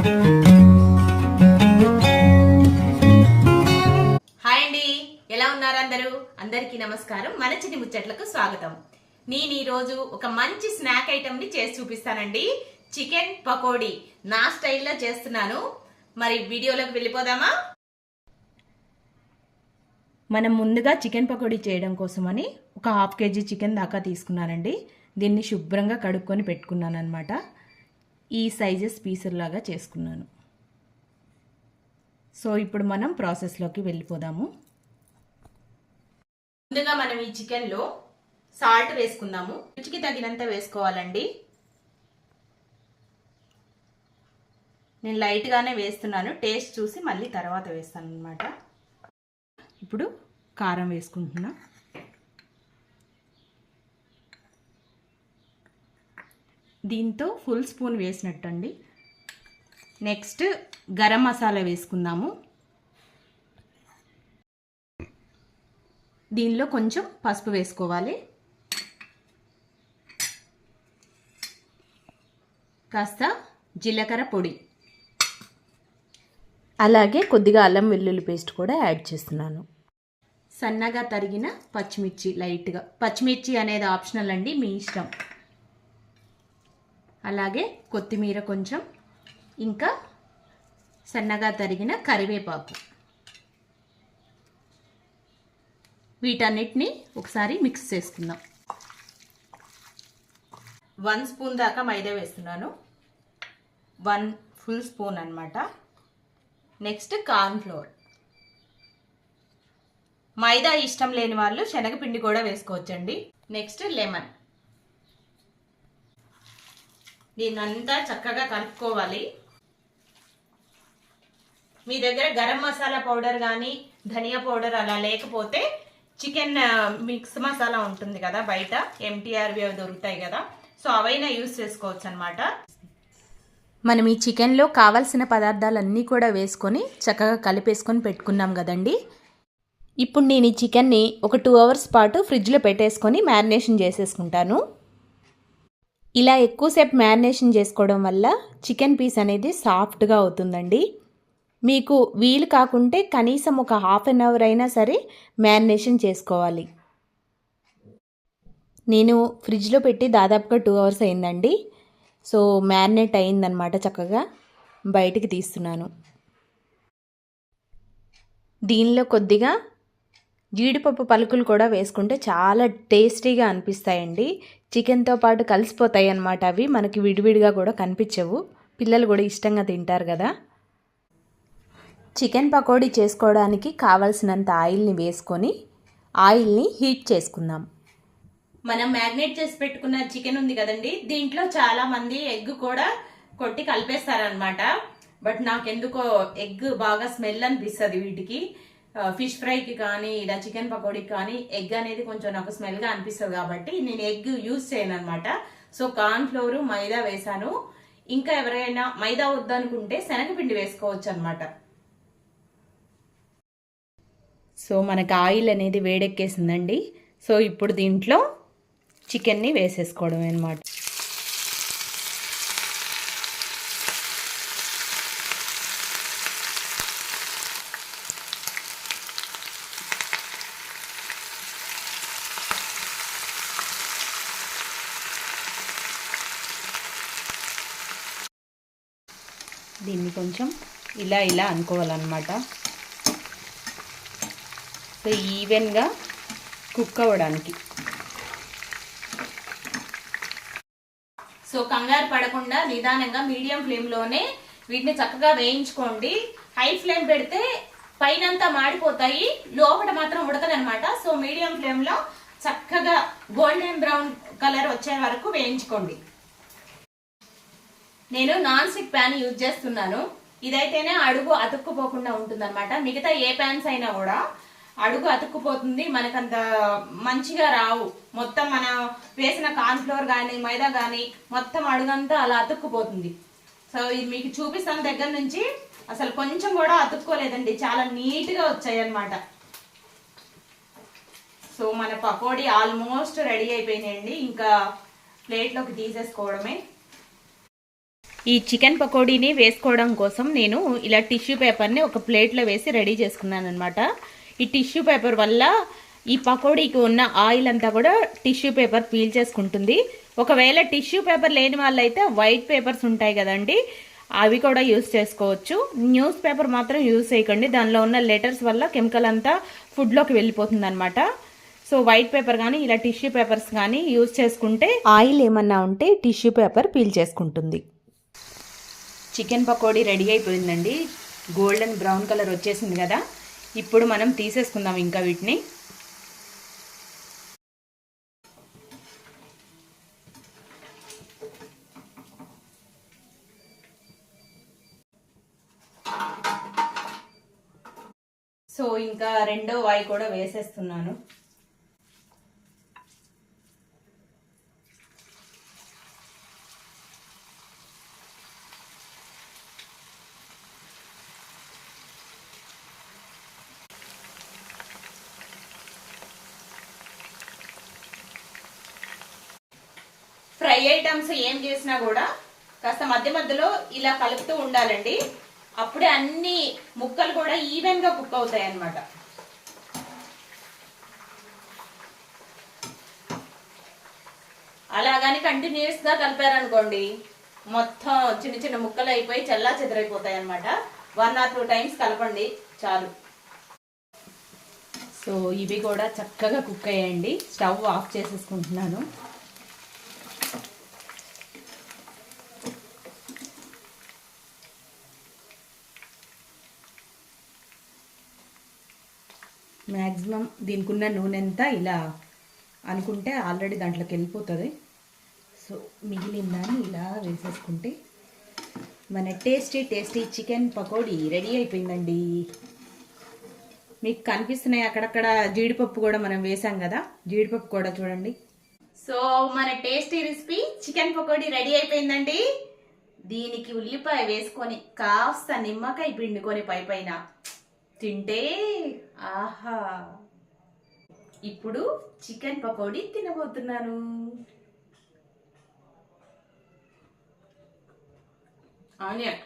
Hi అండి. ఎలా ఉన్నారు అందరూ? అందరికీ నమస్కారం. మన చిన్ని ముచ్చట్లకు స్వాగతం. నేను ఈరోజు ఒక మంచి స్నాక్ ఐటమ్ని చేసి చూపిస్తానండి. చికెన్ పకోడీ. నా స్టైల్లో చేస్తున్నాను. మరి వీడియోలోకి వెళ్ళిపోదామా? మనం ముందుగా చికెన్ పకోడీ చేయడం కోసమని ఒక హాఫ్ కేజీ చికెన్ దాకా తీసుకున్నానండి. దీన్ని శుభ్రంగా కడుక్కొని పెట్టుకున్నాను అనమాట ఈ సైజెస్ పీసుల్లాగా చేసుకున్నాను. సో ఇప్పుడు మనం ప్రాసెస్లోకి వెళ్ళిపోదాము. ముందుగా మనం ఈ చికెన్లో సాల్ట్ వేసుకుందాము. రుచికి తగినంత వేసుకోవాలండి. నేను లైట్గానే వేస్తున్నాను. టేస్ట్ చూసి మళ్ళీ తర్వాత వేస్తాను అనమాట ఇప్పుడు కారం వేసుకుంటున్నా. దీంతో ఫుల్ స్పూన్ వేసినట్టండి. నెక్స్ట్ గరం మసాలా వేసుకుందాము. దీనిలో కొంచెం పసుపు వేసుకోవాలి. కాస్త జీలకర్ర పొడి. అలాగే కొద్దిగా అల్లం వెల్లుల్లి పేస్ట్ కూడా యాడ్ చేస్తున్నాను. సన్నగా తరిగిన పచ్చిమిర్చి లైట్గా. పచ్చిమిర్చి అనేది ఆప్షనల్ అండి మీ ఇష్టం. అలాగే కొత్తిమీర కొంచెం ఇంకా సన్నగా తరిగిన కరివేపాకు. వీటన్నిటిని ఒకసారి మిక్స్ చేసుకుందాం. వన్ స్పూన్ దాకా మైదా వేస్తున్నాను. వన్ ఫుల్ స్పూన్ అనమాట నెక్స్ట్ కార్న్ ఫ్లోర్ మైదా ఇష్టం లేని వాళ్ళు శనగపిండి కూడా వేసుకోవచ్చండి. Next lemon. దీన్నంతా చక్కగా కలుపుకోవాలి. మీ దగ్గర గరం మసాలా పౌడర్ కానీ ధనియా పౌడర్ అలా లేకపోతే చికెన్ మిక్స్ మసాలా ఉంటుంది కదా బయట ఎంటీఆర్వి అవి దొరుకుతాయి కదా. సో అవైనా యూస్ చేసుకోవచ్చు అనమాట మనం ఈ చికెన్లో కావాల్సిన పదార్థాలన్నీ కూడా వేసుకొని చక్కగా కలిపేసుకొని పెట్టుకున్నాం కదండి. ఇప్పుడు నేను ఈ చికెన్ని ఒక టూ అవర్స్ పాటు ఫ్రిడ్జ్లో పెట్టేసుకొని మ్యారినేషన్ చేసేసుకుంటాను. ఇలా ఎక్కువసేపు మ్యారినేషన్ చేసుకోవడం వల్ల చికెన్ పీస్ అనేది సాఫ్ట్గా అవుతుందండి. మీకు వీలు కాకుంటే కనీసం ఒక హాఫ్ అన్ అవర్ అయినా సరే మ్యారినేషన్ చేసుకోవాలి. నేను ఫ్రిడ్జ్లో పెట్టి దాదాపుగా టూ అవర్స్ అయిందండి. సో మ్యారినేట్ అయిందనమాట చక్కగా. బయటికి తీస్తున్నాను. దీనిలో కొద్దిగా జీడిపప్పు పలుకులు కూడా వేసుకుంటే చాలా టేస్టీగా అనిపిస్తాయండి. చికెన్తో పాటు కలిసిపోతాయి అన్నమాట అవి. మనకి విడివిడిగా కూడా కనిపించవు. పిల్లలు కూడా ఇష్టంగా తింటారు కదా. చికెన్ పకోడీ చేసుకోవడానికి కావలసినంత ఆయిల్ని వేసుకొని ఆయిల్ని హీట్ చేసుకుందాం. మనం మ్యాగ్నేట్ చేసి పెట్టుకున్న చికెన్ ఉంది కదండి. దీంట్లో చాలా మంది ఎగ్ కూడా కొట్టి కలిపేస్తారనమాట బట్ నాకెందుకో ఎగ్ బాగా స్మెల్ అనిపిస్తుంది వీటికి. ఫిష్ ఫ్రైకి కానీ ఇలా చికెన్ పకోడీకి కానీ ఎగ్ అనేది కొంచెం నాకు స్మెల్గా అనిపిస్తుంది కాబట్టి నేను ఎగ్ యూజ్ చేయను అనమాట సో కార్న్ ఫ్లోర్ మైదా వేసాను. ఇంకా ఎవరైనా మైదా వద్దనుకుంటే శనగపిండి వేసుకోవచ్చు అనమాట సో మనకు ఆయిల్ అనేది వేడెక్కేసిందండి. సో ఇప్పుడు దీంట్లో చికెన్ని వేసేసుకోవడం అనమాట దీన్ని కొంచెం ఇలా ఇలా అనుకోవాలన్నమాట. సో ఈవెన్గా కుక్ అవ్వడానికి. సో కంగారు పడకుండా నిదానంగా మీడియం ఫ్లేమ్లోనే వీటిని చక్కగా వేయించుకోండి. హై ఫ్లేమ్ పెడితే పైనంతా మాడిపోతాయి. లోపల మాత్రం ఉడకదనమాట సో మీడియం ఫ్లేమ్లో చక్కగా గోల్డెన్ బ్రౌన్ కలర్ వచ్చే వరకు వేయించుకోండి. నేను నాన్ స్టిక్ ప్యాన్ యూజ్ చేస్తున్నాను. ఇదైతేనే అడుగు అతుక్కుపోకుండా ఉంటుందన్నమాట. మిగతా ఏ ప్యాన్స్ అయినా కూడా అడుగు అతుక్కుపోతుంది. మనకంత మంచిగా రావు. మొత్తం మనం వేసిన కార్న్ఫ్లోర్ కానీ మైదా కానీ మొత్తం అడుగంతా అలా అతుక్కుపోతుంది. సో ఇది మీకు చూపిస్తాను దగ్గర నుంచి. అసలు కొంచెం కూడా అతుక్కోలేదండి. చాలా నీట్గా వచ్చాయి అన్నమాట సో మన పకోడీ ఆల్మోస్ట్ రెడీ అయిపోయినాయండి. ఇంకా ప్లేట్లోకి తీసేసుకోవడమే. ఈ చికెన్ పకోడీని వేసుకోవడం కోసం నేను ఇలా టిష్యూ పేపర్ని ఒక ప్లేట్లో వేసి రెడీ చేసుకున్నాను అనమాట ఈ టిష్యూ పేపర్ వల్ల ఈ పకోడీకి ఉన్న ఆయిల్ అంతా కూడా టిష్యూ పేపర్ పీల్ చేసుకుంటుంది. ఒకవేళ టిష్యూ పేపర్ లేని వాళ్ళైతే వైట్ పేపర్స్ ఉంటాయి కదండి అవి కూడా యూస్ చేసుకోవచ్చు. న్యూస్ పేపర్ మాత్రం యూస్ చేయకండి. దానిలో ఉన్న లెటర్స్ వల్ల కెమికల్ అంతా ఫుడ్లోకి వెళ్ళిపోతుంది అనమాట సో వైట్ పేపర్ కానీ ఇలా టిష్యూ పేపర్స్ కానీ యూజ్ చేసుకుంటే ఆయిల్ ఏమన్నా ఉంటే టిష్యూ పేపర్ పీల్ చేసుకుంటుంది. చికెన్ పకోడీ రెడీ అయిపోయిందండి. గోల్డెన్ బ్రౌన్ కలర్ వచ్చేసింది కదా. ఇప్పుడు మనం తీసేసుకుందాం ఇంకా వీటిని. సో ఇంకా రెండో వాయి కూడా వేసేస్తున్నాను. ఫ్రై ఐటమ్స్ ఏం చేసినా కూడా కాస్త మధ్య మధ్యలో ఇలా కలుపుతూ ఉండాలండి. అప్పుడే అన్ని ముక్కలు కూడా ఈవెన్గా కుక్ అవుతాయి అన్నమాట. అలాగని కంటిన్యూస్గా కలిపారనుకోండి మొత్తం చిన్న చిన్న ముక్కలు అయిపోయి చల్లా చెదరైపోతాయి అనమాట వన్ ఆర్ టూ టైమ్స్ కలపండి చాలు. సో ఇవి కూడా చక్కగా కుక్ అయ్యాయండి. స్టవ్ ఆఫ్ చేసేసుకుంటున్నాను. మ్యాక్సిమం దీనికి ఉన్న నూనె అంతా ఇలా అనుకుంటే ఆల్రెడీ దాంట్లోకి వెళ్ళిపోతుంది. సో మిగిలిన దాన్ని ఇలా వేసేసుకుంటే మన tasty tasty chicken pakodi ready అయిపోయిందండి. మీకు కనిపిస్తున్నాయి అక్కడక్కడ జీడిపప్పు కూడా మనం వేసాం కదా జీడిపప్పు కూడా చూడండి. సో మన tasty recipe chicken pakodi ready అయిపోయిందండి. దీనికి ఉల్లిపాయ వేసుకొని కాస్త నిమ్మకాయ పిండుకొని పై పైన తింటే ఆహా. ఇప్పుడు చికెన్ పకోడీ తినబోతున్నాను. ఆనియన్.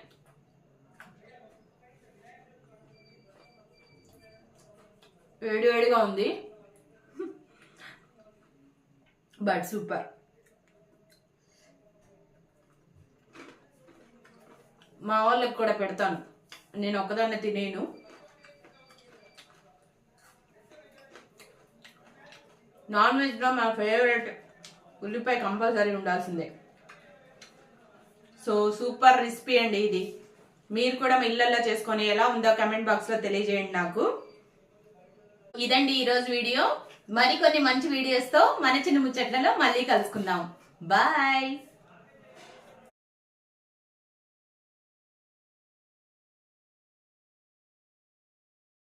వేడి వేడిగా ఉంది. But super. మా వాళ్ళకి కూడా పెడతాను. నేను ఒక్కదాన్నే తినేను. నాన్ వెజ్లో మా ఫేవరెట్ ఉల్లిపాయ కంపల్సరీ ఉండాల్సిందే. సో సూపర్ రెసిపీ అండి ఇది. మీరు కూడా మీ ఇళ్ళల్లో చేసుకొని ఎలా ఉందో కమెంట్ బాక్స్లో తెలియజేయండి నాకు. ఇదండి ఈరోజు వీడియో. మరికొన్ని మంచి వీడియోస్తో మన చిన్న ముచ్చట్లలో మళ్ళీ కలుసుకుందాం. బాయ్.